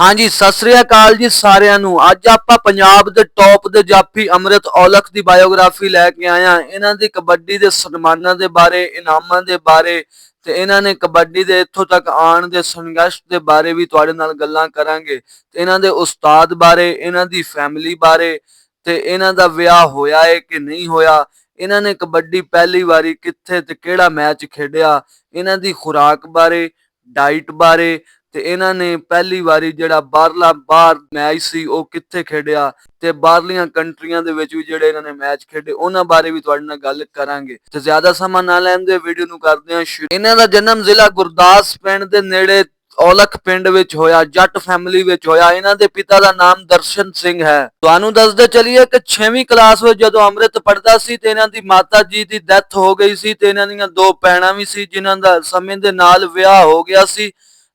ਹਾਂਜੀ, ਸਤਿ ਸ੍ਰੀ ਅਕਾਲ ਜੀ ਸਾਰਿਆਂ ਨੂੰ। ਅੱਜ ਆਪਾਂ ਪੰਜਾਬ ਦੇ ਟੌਪ ਦੇ ਜਾਫੀ ਅੰਮ੍ਰਿਤ ਔਲਖ ਦੀ ਬਾਇਓਗ੍ਰਾਫੀ ਲੈ ਕੇ ਆਏ ਹਾਂ। ਇਹਨਾਂ ਦੀ ਕਬੱਡੀ ਦੇ ਸਨਮਾਨਾਂ ਦੇ ਬਾਰੇ, ਇਨਾਮਾਂ ਦੇ ਬਾਰੇ ਤੇ ਇਹਨਾਂ ਨੇ ਕਬੱਡੀ ਦੇ ਇੱਥੋਂ ਤੱਕ ਆਉਣ ਦੇ ਸੰਘਰਸ਼ ਦੇ ਬਾਰੇ ਵੀ ਤੁਹਾਡੇ ਨਾਲ ਗੱਲਾਂ ਕਰਾਂਗੇ। ਤੇ ਇਹਨਾਂ ਦੇ ਉਸਤਾਦ ਬਾਰੇ, ਇਹਨਾਂ ਦੀ ਫੈਮਿਲੀ ਬਾਰੇ ਤੇ ਇਹਨਾਂ ਦਾ ਵਿਆਹ ਹੋਇਆ ਹੈ ਕਿ ਨਹੀਂ ਹੋਇਆ, ਇਹਨਾਂ ਨੇ ਕਬੱਡੀ ਪਹਿਲੀ ਵਾਰੀ ਕਿੱਥੇ ਤੇ ਕਿਹੜਾ ਮੈਚ ਖੇਡਿਆ, ਇਹਨਾਂ ਦੀ ਖੁਰਾਕ ਬਾਰੇ ਡਾਈਟ ਬਾਰੇ ਤੇ ਇਹਨਾਂ ਨੇ ਪਹਿਲੀ ਵਾਰੀ ਜਿਹੜਾ ਬਾਹਰਲਾ, ਬਾਹਰ ਮੈਚ ਸੀ, ਉਹ ਕਿੱਥੇ ਖੇਡਿਆ ਤੇ ਬਾਹਰਲੀਆਂ ਕੰਟਰੀਆਂ ਦੇ ਵਿੱਚ ਵੀ ਜਿਹੜੇ ਇਹਨਾਂ ਨੇ ਮੈਚ ਖੇਡੇ, ਉਹਨਾਂ ਬਾਰੇ ਵੀ ਤੁਹਾਡੇ ਨਾਲ ਗੱਲ ਕਰਾਂਗੇ। ਤੇ ਜ਼ਿਆਦਾ ਸਮਾਂ ਨਾ ਲੈਂਦੇ ਵੀਡੀਓ ਨੂੰ ਕਰਦੇ ਹਾਂ ਸ਼ੁਰੂ। ਇਹਨਾਂ ਦਾ ਜਨਮ ਜ਼ਿਲ੍ਹਾ ਗੁਰਦਾਸ ਪਿੰਡ ਦੇ ਨੇੜੇ ਔਲਖ ਪਿੰਡ ਵਿੱਚ ਹੋਇਆ, ਜੱਟ ਫੈਮਿਲੀ ਵਿੱਚ ਹੋਇਆ। ਇਹਨਾਂ ਦੇ ਪਿਤਾ ਦਾ ਨਾਮ ਦਰਸ਼ਨ ਸਿੰਘ ਹੈ। ਤੁਹਾਨੂੰ ਦੱਸਦੇ ਚਲੀਏ ਕਿ 6ਵੀਂ ਕਲਾਸ ਵਿੱਚ ਜਦੋਂ ਅੰਮ੍ਰਿਤ ਪੜਦਾ ਸੀ ਤੇ ਇਹਨਾਂ ਦੀ ਮਾਤਾ ਜੀ ਦੀ ਡੈਥ ਹੋ ਗਈ ਸੀ ਤੇ ਇਹਨਾਂ ਦੀਆਂ ਦੋ ਭੈਣਾਂ ਵੀ ਸੀ, ਜਿਨ੍ਹਾਂ ਦਾ ਸਮੇਂ ਦੇ ਨਾਲ ਵਿਆਹ ਹੋ ਗਿਆ ਸੀ।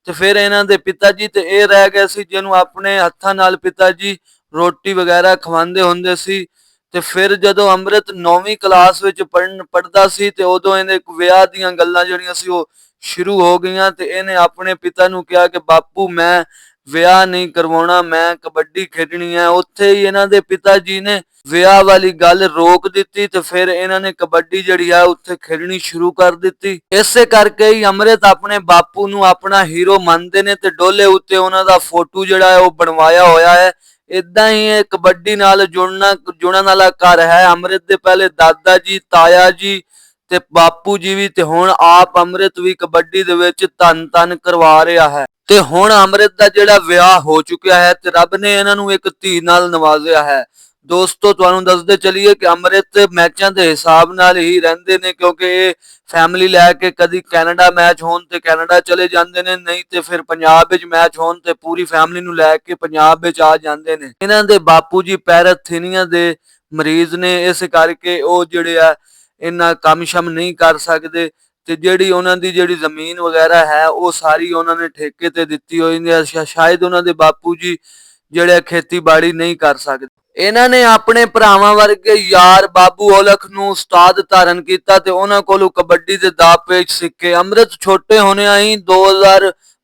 ਤੇ ਫਿਰ ਇਹਨਾਂ ਦੇ ਪਿਤਾ ਜੀ ਤੇ ਇਹ ਰਹਿ ਗਏ ਸੀ ਜਿਹਨੂੰ ਆਪਣੇ ਹੱਥਾਂ ਨਾਲ ਪਿਤਾ ਜੀ ਰੋਟੀ ਵਗੈਰਾ ਖਵਾਉਂਦੇ ਹੁੰਦੇ ਸੀ। ਤੇ ਫਿਰ ਜਦੋਂ ਅੰਮ੍ਰਿਤ 9ਵੀਂ ਕਲਾਸ ਵਿੱਚ ਪੜਨ ਪੜਦਾ ਸੀ ਤੇ ਉਦੋਂ ਇਹਨੇ ਇੱਕ ਵਿਆਹ ਦੀਆਂ ਗੱਲਾਂ ਜਿਹੜੀਆਂ ਸੀ ਉਹ ਸ਼ੁਰੂ ਹੋ ਗਈਆਂ ਤੇ ਇਹਨੇ ਆਪਣੇ ਪਿਤਾ ਨੂੰ ਕਿਹਾ ਕਿ, ਬਾਪੂ, ਮੈਂ ਵਿਆਹ ਨਹੀਂ ਕਰਵਾਉਣਾ, ਮੈਂ ਕਬੱਡੀ ਖੇਡਣੀ ਹੈ। ਉੱਥੇ ਹੀ ਇਹਨਾਂ ਦੇ ਪਿਤਾ ਜੀ ਨੇ ਵਿਆਹ ਵਾਲੀ ਗੱਲ ਰੋਕ ਦਿੱਤੀ ਤੇ ਫਿਰ ਇਹਨਾਂ ਨੇ ਕਬੱਡੀ ਜਿਹੜੀ ਆ ਉੱਥੇ ਖੇਡਣੀ ਸ਼ੁਰੂ ਕਰ ਦਿੱਤੀ। ਇਸੇ ਕਰਕੇ ਹੀ ਅੰਮ੍ਰਿਤ ਆਪਣੇ ਬਾਪੂ ਨੂੰ ਆਪਣਾ ਹੀਰੋ ਮੰਨਦੇ ਨੇ ਤੇ ਡੋਲੇ ਉੱਤੇ ਉਹਨਾਂ ਦਾ ਫੋਟੋ ਜਿਹੜਾ ਹੈ ਉਹ ਬਣਵਾਇਆ ਹੋਇਆ ਹੈ। ਇਦਾਂ ਹੀ ਇਹ ਕਬੱਡੀ ਨਾਲ ਜੁੜਨਾ ਜੁੜਨ ਵਾਲਾ ਘਰ ਹੈ। ਅੰਮ੍ਰਿਤ ਦੇ ਪਹਿਲੇ ਦਾਦਾ ਜੀ, ਤਾਇਆ ਜੀ ਤੇ ਬਾਪੂ ਜੀ ਵੀ ਤੇ ਹੁਣ ਆਪ ਅੰਮ੍ਰਿਤ ਵੀ ਕਬੱਡੀ ਦੇ ਵਿੱਚ ਧੰਨ ਧੰਨ ਕਰਵਾ ਰਿਹਾ ਹੈ। ਤੇ ਹੁਣ ਅੰਮ੍ਰਿਤ ਦਾ ਜਿਹੜਾ ਵਿਆਹ ਹੋ ਚੁੱਕਿਆ ਹੈ ਤੇ ਰੱਬ ਨੇ ਇਹਨਾਂ ਨੂੰ ਇੱਕ ਧੀ ਨਾਲ ਨਵਾਜ਼ਿਆ ਹੈ। ਦੋਸਤੋ, ਤੁਹਾਨੂੰ ਦੱਸਦੇ ਚਲੀਏ ਕਿ ਅੰਮ੍ਰਿਤ ਮੈਚਾਂ ਦੇ ਹਿਸਾਬ ਨਾਲ ਹੀ ਰਹਿੰਦੇ ਨੇ ਕਿਉਂਕਿ ਇਹ ਫੈਮਿਲੀ ਲੈ ਕੇ ਕਦੀ ਕੈਨੇਡਾ ਮੈਚ ਹੋਣ ਤੇ ਕੈਨੇਡਾ ਚਲੇ ਜਾਂਦੇ ਨੇ, ਨਹੀਂ ਤੇ ਫਿਰ ਪੰਜਾਬ ਵਿੱਚ ਮੈਚ ਹੋਣ ਤੇ ਪੂਰੀ ਫੈਮਿਲੀ ਨੂੰ ਲੈ ਕੇ ਪੰਜਾਬ ਵਿੱਚ ਆ ਜਾਂਦੇ ਨੇ। ਇਹਨਾਂ ਦੇ ਬਾਪੂ ਜੀ ਪੈਰਥੀਨੀਆ ਦੇ ਮਰੀਜ਼ ਨੇ, ਇਸ ਕਰਕੇ ਉਹ ਜਿਹੜੇ ਆ ਇੰਨਾ ਕੰਮ ਸ਼ਮ ਨਹੀਂ ਕਰ ਸਕਦੇ ਤੇ ਜਿਹੜੀ ਉਹਨਾਂ ਦੀ ਜਿਹੜੀ ਜ਼ਮੀਨ ਵਗੈਰਾ ਹੈ, ਉਹ ਸਾਰੀ ਉਹਨਾਂ ਨੇ ਠੇਕੇ ਤੇ ਦਿੱਤੀ ਹੋਈ ਹੈ ਸ਼ਾਇਦ ਉਹਨਾਂ ਦੇ ਬਾਪੂ ਜੀ ਜਿਹੜੇ ਖੇਤੀਬਾੜੀ ਨਹੀਂ ਕਰ ਸਕਦੇ। ਇਹਨਾਂ ਨੇ ਆਪਣੇ ਭਰਾਵਾਂ ਵਰਗੇ ਯਾਰ ਬਾਬੂ ਔਲਖ ਨੂੰ ਉਸਤਾਦ ਧਾਰਨ ਕੀਤਾ ਤੇ ਉਹਨਾਂ ਕੋਲੋਂ ਕਬੱਡੀ ਦੇ ਦਾਅ ਪੇਚ ਸਿੱਖੇ। ਅੰਮ੍ਰਿਤ ਛੋਟੇ ਹੋਣਿਆਂ ਹੀ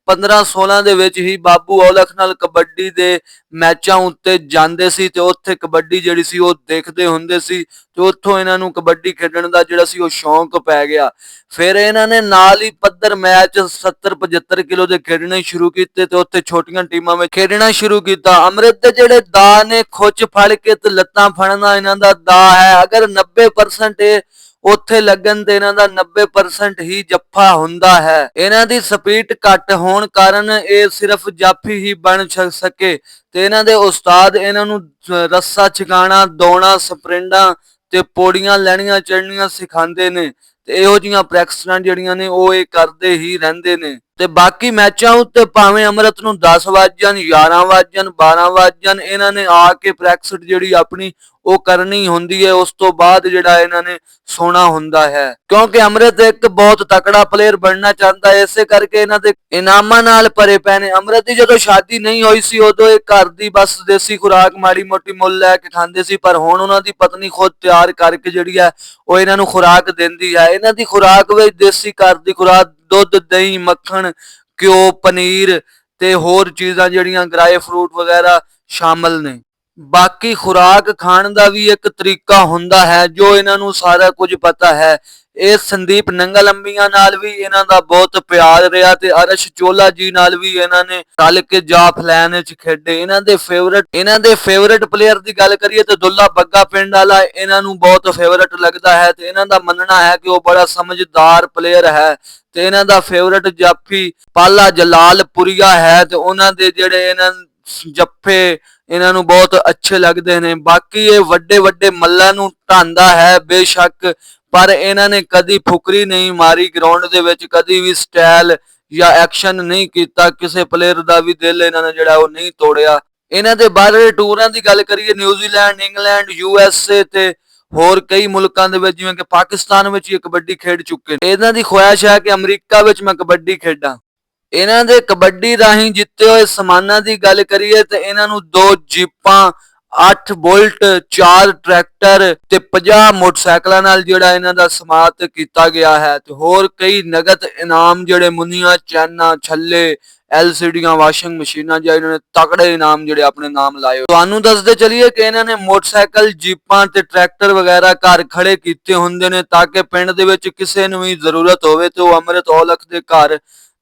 2015-16 ਦੇ ਵਿੱਚ ਹੀ ਬਾਬੂ ਔਲਖ ਨਾਲ ਕਬੱਡੀ ਦੇ ਮੈਚਾਂ ਉੱਤੇ ਜਾਂਦੇ ਸੀ ਤੇ ਉੱਥੇ ਕਬੱਡੀ ਜਿਹੜੀ ਸੀ ਉਹ ਦੇਖਦੇ ਹੁੰਦੇ ਸੀ ਤੇ ਉੱਥੋਂ ਇਹਨਾਂ ਨੂੰ ਕਬੱਡੀ ਖੇਡਣ ਦਾ ਜਿਹੜਾ ਸੀ ਉਹ ਸ਼ੌਂਕ ਪੈ ਗਿਆ। ਫਿਰ ਇਹਨਾਂ ਨੇ ਨਾਲ ਹੀ ਪੱਧਰ ਮੈਚ 70 75 ਕਿਲੋ ਦੇ ਖੇਡਣੇ ਸ਼ੁਰੂ ਕੀਤੇ ਤੇ ਉੱਥੇ ਛੋਟੀਆਂ ਟੀਮਾਂ ਵਿੱਚ ਖੇਡਣਾ ਸ਼ੁਰੂ ਕੀਤਾ। ਅੰਮ੍ਰਿਤ ਦੇ ਜਿਹੜੇ ਦਾ ਨੇ ਖੁੱਚ ਫੜ ਕੇ ਤੇ ਲੱਤਾਂ ਫੜਨਾ ਇਹਨਾਂ ਦਾ ਦਾ ਹੈ। ਅਗਰ 90% ਇਹ ਉੱਥੇ ਲੱਗਣ ਤੇ ਇਹਨਾਂ ਦਾ 90% ਹੀ ਜੱਫਾ ਹੁੰਦਾ ਹੈ। ਇਹਨਾਂ ਦੀ ਸਪੀਡ ਘੱਟ ਹੋਣ ਕਾਰਨ ਇਹ ਸਿਰਫ ਜਾਫੀ ਹੀ ਬਣ ਸਕੇ। ਤੇ ਇਹਨਾਂ ਦੇ ਉਸਤਾਦ ਇਹਨਾਂ ਨੂੰ ਰੱਸਾ ਛਕਾਣਾ, ਦੌਣਾ, ਸਪਰਿੰਟਾਂ ਤੇ ਪੌੜੀਆਂ ਲੈਣੀਆਂ ਚੜਨੀਆਂ ਸਿਖਾਉਂਦੇ ਨੇ। ਤੇ ਇਹੋ ਜੀਆਂ ਪ੍ਰੈਕਟਿਸਾਂ ਜਿਹੜੀਆਂ ਨੇ ਉਹ ਇਹ ਕਰਦੇ ਹੀ ਰਹਿੰਦੇ ਨੇ। ਤੇ ਬਾਕੀ ਮੈਚਾਂ ਉੱਤੇ ਭਾਵੇਂ ਅਮਰਤ ਨੂੰ 10 ਵੱਜ ਜਾਣ 11 ਵੱਜ ਜਾਣ 12 ਵੱਜ ਜਾਣ, ਇਹਨਾਂ ਨੇ ਆ ਕੇ ਪ੍ਰੈਕਟਿਸ ਜਿਹੜੀ ਆਪਣੀ ਉਹ ਕਰਨੀ ਹੁੰਦੀ ਹੈ, ਉਸ ਤੋਂ ਬਾਅਦ ਜਿਹੜਾ ਇਹਨਾਂ ਨੇ ਸੋਣਾ ਹੁੰਦਾ ਹੈ। ਕਿਉਂਕਿ ਅਮਰਤ ਇੱਕ ਬਹੁਤ ਤਕੜਾ ਪਲੇਅਰ ਬਣਨਾ ਚਾਹੁੰਦਾ ਹੈ, ਇਸੇ ਕਰਕੇ ਇਹਨਾਂ ਦੇ ਇਨਾਮਾਂ ਨਾਲ ਭਰੇ ਪਏ ਨੇ। ਅਮਰਤ ਦੀ ਜਦੋਂ ਸ਼ਾਦੀ ਨਹੀਂ ਹੋਈ ਸੀ, ਉਦੋਂ ਇਹ ਘਰ ਦੀ ਬਸ ਦੇਸੀ ਖੁਰਾਕ ਮਾੜੀ ਮੋਟੀ ਮੁੱਲ ਲੈ ਕੇ ਖਾਂਦੇ ਸੀ, ਪਰ ਹੁਣ ਉਹਨਾਂ ਦੀ ਪਤਨੀ ਖੁਦ ਤਿਆਰ ਕਰਕੇ ਜਿਹੜੀ ਹੈ, ਉਹ ਇਹਨਾਂ ਨੂੰ ਖੁਰਾਕ ਦਿੰਦੀ ਹੈ। ਇਹਨਾਂ ਦੀ ਖੁਰਾਕ ਵਿੱਚ ਦੇਸੀ ਘਰ ਦੀ ਖੁਰਾਕ, ਦੁੱਧ, ਦਹੀਂ, ਮੱਖਣ, ਘਿਓ, ਪਨੀਰ ਤੇ ਹੋਰ ਚੀਜ਼ਾਂ ਜਿਹੜੀਆਂ ਡਰਾਈ ਫਰੂਟ ਵਗੈਰਾ ਸ਼ਾਮਲ ਨੇ। ਬਾਕੀ ਖੁਰਾਕ ਖਾਣ ਦਾ ਵੀ ਇੱਕ ਤਰੀਕਾ ਹੁੰਦਾ ਹੈ, ਜੋ ਇਹਨਾਂ ਨੂੰ ਸਾਰਾ ਕੁਝ ਪਤਾ ਹੈ। ਇਹ ਸੰਦੀਪ ਨੰਗਲ ਅੰਬੀਆਂ ਨਾਲ ਵੀ ਇਹਨਾਂ ਦਾ ਬਹੁਤ ਪਿਆਰ ਰਿਹਾ ਤੇ ਅਰਸ਼ ਚੋਲਾ ਜੀ ਨਾਲ ਵੀ ਇਹਨਾਂ ਨੇ ਰਲ ਕੇ ਜਾਫ ਲੈਨ ਵਿੱਚ ਖੇਡੇ। ਇਹਨਾਂ ਦੇ ਫੇਵਰਿਟ ਇਹਨਾਂ ਦੇ ਫੇਵਰਿਟ ਪਲੇਅਰ ਦੀ ਗੱਲ ਕਰੀਏ ਤੇ ਦੁੱਲਾ ਬੱਗਾ ਪਿੰਡ ਵਾਲਾ ਇਹਨਾਂ ਨੂੰ ਬਹੁਤ ਫੇਵਰਿਟ ਲੱਗਦਾ ਹੈ ਤੇ ਇਹਨਾਂ ਦਾ ਮੰਨਣਾ ਹੈ ਕਿ ਉਹ ਬੜਾ ਸਮਝਦਾਰ ਪਲੇਅਰ ਹੈ ਤੇ ਇਹਨਾਂ ਦਾ ਫੇਵਰਿਟ ਜਾਫੀ ਪਾਲਾ ਜਲਾਲਪੁਰੀਆ ਹੈ ਤੇ ਉਹਨਾਂ ਦੇ ਜਿਹੜੇ ਇਹਨਾਂ ਜੱਫੇ ਇਹਨਾਂ ਨੂੰ ਬਹੁਤ ਅੱਛੇ ਲੱਗਦੇ ਨੇ। ਬਾਕੀ ਇਹ ਵੱਡੇ ਵੱਡੇ ਮੱਲਾਂ ਨੂੰ ਢਾਂਦਾ ਹੈ ਬੇਸ਼ੱਕ, ਪਰ ਇਹਨਾਂ ਨੇ ਕਦੀ ਫੁਕਰੀ ਨਹੀਂ ਮਾਰੀ ਗਰਾਊਂਡ ਦੇ ਵਿੱਚ, ਕਦੀ ਵੀ ਸਟਾਈਲ ਜਾਂ ਐਕਸ਼ਨ ਨਹੀਂ ਕੀਤਾ। ਕਿਸੇ ਪਲੇਅਰ ਦਾ ਵੀ ਦਿਲ ਇਹਨਾਂ ਨੇ ਜਿਹੜਾ ਉਹ ਨਹੀਂ ਤੋੜਿਆ। ਇਹਨਾਂ ਦੇ ਬਾਹਰਲੇ ਟੂਰਾਂ ਦੀ ਗੱਲ ਕਰੀਏ New Zealand England U S A ਤੇ ਹੋਰ ਕਈ ਮੁਲਕਾਂ ਦੇ ਵਿੱਚ, ਜਿਵੇਂ ਕਿ ਪਾਕਿਸਤਾਨ ਵਿੱਚ ਇਹ ਕਬੱਡੀ ਖੇਡ ਚੁੱਕੇ ਨੇ। ਇਹਨਾਂ ਦੀ ਖੁਆਇਸ਼ ਹੈ ਕਿ ਅਮਰੀਕਾ ਵਿੱਚ ਮੈਂ ਕਬੱਡੀ ਖੇਡਾਂ। ਇਹਨਾਂ ਦੇ ਕਬੱਡੀ ਰਾਹੀਂ ਜਿੱਤੇ ਹੋਏ ਸਮਾਨਾਂ ਦੀ ਗੱਲ ਕਰੀਏ ਤੇ ਇਹਨਾਂ ਨੂੰ ਦੋ ਜੀਪਾਂ 8 ਬੁਲਟ 4 ਟਰੈਕਟਰ ਤੇ 50 ਮੋਟਰਸਾਈਕਲਾਂ ਨਾਲ ਜਿਹੜਾ ਇਹਨਾਂ ਦਾ ਸਮਾਤ ਕੀਤਾ ਗਿਆ ਹੈ ਤੇ ਹੋਰ ਕਈ ਨਗਦ ਇਨਾਮ ਜਿਹੜੇ ਮੁੰਨੀਆਂ, ਚੈਨਾ, ਛੱਲੇ, ਐਲਸੀਡੀਆਂ, ਵਾਸ਼ਿੰਗ ਮਸ਼ੀਨਾਂ ਜਾਂ ਇਹਨਾਂ ਨੇ ਤਕੜੇ ਇਨਾਮ ਜਿਹੜੇ ਆਪਣੇ ਨਾਮ ਲਾਏ ਤੁਹਾਨੂੰ ਦੱਸਦੇ ਚਲੀਏ ਕਿ ਇਹਨਾਂ ਨੇ ਮੋਟਰਸਾਈਕਲ, ਜੀਪਾਂ ਤੇ ਟਰੈਕਟਰ ਵਗੈਰਾ ਘਰ ਖੜੇ ਕੀਤੇ ਹੁੰਦੇ ਨੇ ਤਾਂ ਕਿ ਪਿੰਡ ਦੇ ਵਿੱਚ ਕਿਸੇ ਨੂੰ ਵੀ ਜ਼ਰੂਰਤ ਹੋਵੇ ਤੇ ਉਹ ਅੰਮ੍ਰਿਤ ਔਲਖ ਦੇ ਘਰ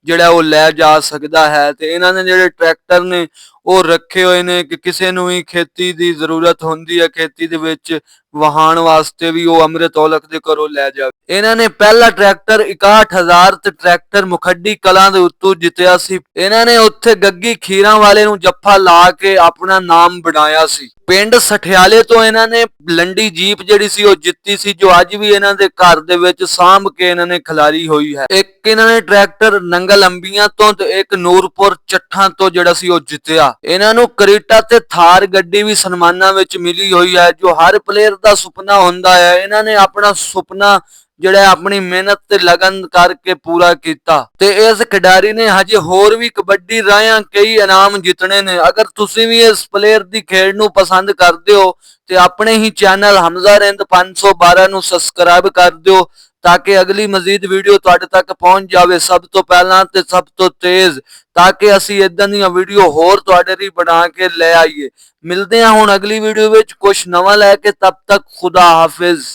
ਜਿਹੜਾ ਉਹ ਲੈ ਜਾ ਸਕਦਾ ਹੈ ਤੇ ਇਹਨਾਂ ਨੇ ਜਿਹੜੇ ਟਰੈਕਟਰ ਨੇ ਉਹ ਰੱਖੇ ਹੋਏ ਨੇ ਕਿ ਕਿਸੇ ਨੂੰ ਵੀ ਖੇਤੀ ਦੀ ਜ਼ਰੂਰਤ ਹੁੰਦੀ ਹੈ, ਖੇਤੀ ਦੇ ਵਿੱਚ ਵਹਾਣ ਵਾਸਤੇ ਵੀ ਉਹ ਅੰਮ੍ਰਿਤ ਔਲਖ ਦੇ ਘਰੋਂ ਲੈ ਜਾਵੇ। ਇਹਨਾਂ ਨੇ ਪਹਿਲਾ ਟਰੈਕਟਰ 61000 ਤੇ ਟਰੈਕਟਰ ਮੁਖੱਡੀ ਕਲਾਂ ਦੇ ਉੱਤੋਂ ਜਿੱਤਿਆ ਸੀ। ਇਹਨਾਂ ਨੇ ਉੱਥੇ ਗੱਗੀ ਖੀਰਾਂ ਵਾਲੇ ਨੂੰ ਜੱਫਾ ਲਾ ਕੇ ਆਪਣਾ ਨਾਮ ਬਣਾਇਆ ਸੀ। ਪਿੰਡ ਸਠਿਆਲੇ ਤੋਂ ਇਹਨਾਂ ਨੇ ਲੰਡੀ ਜੀਪ ਜਿਹੜੀ ਸੀ ਉਹ ਜਿੱਤੀ ਸੀ, ਜੋ ਅੱਜ ਵੀ ਇਹਨਾਂ ਦੇ ਘਰ ਦੇ ਵਿੱਚ ਸਾਂਭ ਕੇ ਇਹਨਾਂ ਨੇ ਖਿਲਾਰੀ ਹੋਈ ਹੈ। ਇੱਕ ਇਹਨਾਂ ਨੇ ਟਰੈਕਟਰ ਨੰਗਲ ਅੰਬੀਆਂ ਤੋਂ ਤੇ ਇੱਕ ਨੂਰਪੁਰ ਚੱਠਾਂ ਤੋਂ ਜਿਹੜਾ ਸੀ ਉਹ ਜਿੱਤਿਆ। ਇਹਨਾਂ ਨੂੰ ਕਰੀਟਾ ਤੇ ਥਾਰ ਗੱਡੀ ਵੀ ਸਨਮਾਨਾਂ ਵਿੱਚ ਮਿਲੀ ਹੋਈ ਹੈ, ਜੋ ਹਰ ਪਲੇਅਰ ਦਾ ਸੁਪਨਾ ਹੁੰਦਾ ਹੈ। ਇਹਨਾਂ ਨੇ ਆਪਣਾ ਸੁਪਨਾ ਜਿਹੜਾ ਆਪਣੀ ਮਿਹਨਤ ਤੇ ਲਗਨ ਕਰਕੇ ਪੂਰਾ ਕੀਤਾ। ਤੇ ਇਸ ਖਿਡਾਰੀ ਨੇ ਹਜੇ ਹੋਰ ਵੀ ਕਬੱਡੀ ਰਾਹਾਂ ਕਈ ਇਨਾਮ ਜਿੱਤਣੇ ਨੇ। ਅਗਰ ਤੁਸੀਂ ਵੀ ਇਸ ਪਲੇਅਰ ਦੀ ਖੇਡ ਨੂੰ ਪਸੰਦ ਕਰਦੇ ਹੋ, ਤੇ ਆਪਣੇ ਹੀ ਚੈਨਲ ਹਮਜ਼ਾ ਰਿੰਦ 512 ਨੂੰ ਸਬਸਕ੍ਰਾਈਬ ਕਰ ਦਿਓ। ਤਾਂ ਕਿ ਅਗਲੀ ਮਜ਼ੀਦ ਵੀਡੀਓ ਤੁਹਾਡੇ ਤੱਕ ਪਹੁੰਚ ਜਾਵੇ ਸਭ ਤੋਂ ਪਹਿਲਾਂ ਤੇ ਸਭ ਤੋਂ ਤੇਜ਼, ਤਾਂ ਕਿ ਅਸੀਂ ਇਦਾਂ ਦੀਆਂ ਵੀਡੀਓ ਹੋਰ ਤੁਹਾਡੇ ਲਈ ਬਣਾ ਕੇ ਲੈ ਆਈਏ। ਮਿਲਦੇ ਹਾਂ ਹੁਣ ਅਗਲੀ ਵੀਡੀਓ ਵਿੱਚ ਕੁਝ ਨਵਾਂ ਲੈ ਕੇ, ਤਬ ਤੱਕ ਖੁਦਾ ਹਾਫਿਜ਼।